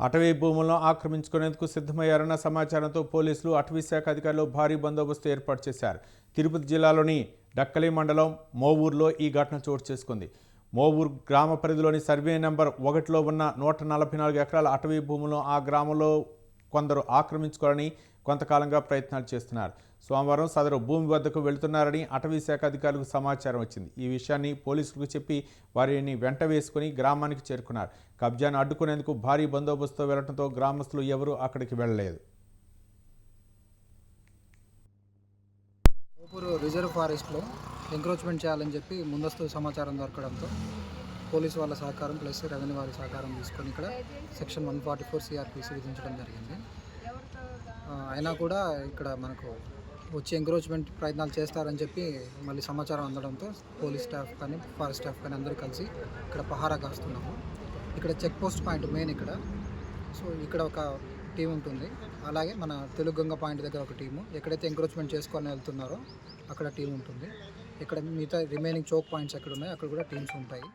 అటవీ భూములను ఆక్రమించుకునేందుకు సిద్ధమయ్యారన్న సమాచారంతో పోలీసులు అటవీ శాఖ అధికారులు భారీ బందోబస్తు ఏర్పాటు చేశారు. తిరుపతి జిల్లాలోని డక్కలి మండలం మోవూరులో ఈ ఘటన చోటు చేసుకుంది. మోవూరు గ్రామ పరిధిలోని సర్వే నెంబర్ ఒకటిలో ఉన్న నూట నలభై నాలుగు ఎకరాల అటవీ భూములను ఆ గ్రామంలో కొందరు ఆక్రమించుకోవాలని కొంతకాలంగా ప్రయత్నాలు చేస్తున్నారు. సోమవారం సదరు భూమి వద్దకు వెళుతున్నారని అటవీ శాఖ అధికారులకు సమాచారం వచ్చింది. ఈ విషయాన్ని పోలీసులకు చెప్పి వారిని వెంట వేసుకుని గ్రామానికి చేరుకున్నారు. కబ్జాను అడ్డుకునేందుకు భారీ బందోబస్తుతో వెళ్ళడంతో గ్రామస్తులు ఎవరూ అక్కడికి వెళ్ళలేదు. రిజర్వ్ ఫారెస్ట్లో ఎంక్రోచ్మెంట్ చేయాలని చెప్పి ముందస్తు సమాచారం దొరకడంతో పోలీసు వాళ్ళ సహకారం ప్లస్ రెవెన్యూ వారి సహకారం తీసుకొని ఇక్కడ section one forty four CrPC విధించడం జరిగింది. అయినా కూడా ఇక్కడ మనకు వచ్చి ఎంక్రోచ్మెంట్ ప్రయత్నాలు చేస్తారని చెప్పి మళ్ళీ సమాచారం అందడంతో పోలీస్ స్టాఫ్ కానీ ఫారెస్ట్ స్టాఫ్ కానీ అందరూ కలిసి ఇక్కడ పహారా కాస్తున్నాము. ఇక్కడ చెక్ పోస్ట్ పాయింట్ మెయిన్ ఇక్కడ. సో ఇక్కడ ఒక టీం ఉంటుంది. అలాగే మన తెలుగు గంగ పాయింట్ దగ్గర ఒక టీము. ఎక్కడైతే ఎంక్రోచ్మెంట్ చేసుకొని వెళ్తున్నారో అక్కడ టీం ఉంటుంది. ఇక్కడ మిగతా రిమైనింగ్ చోక్ పాయింట్స్ ఎక్కడ ఉన్నాయో అక్కడ కూడా టీమ్స్ ఉంటాయి.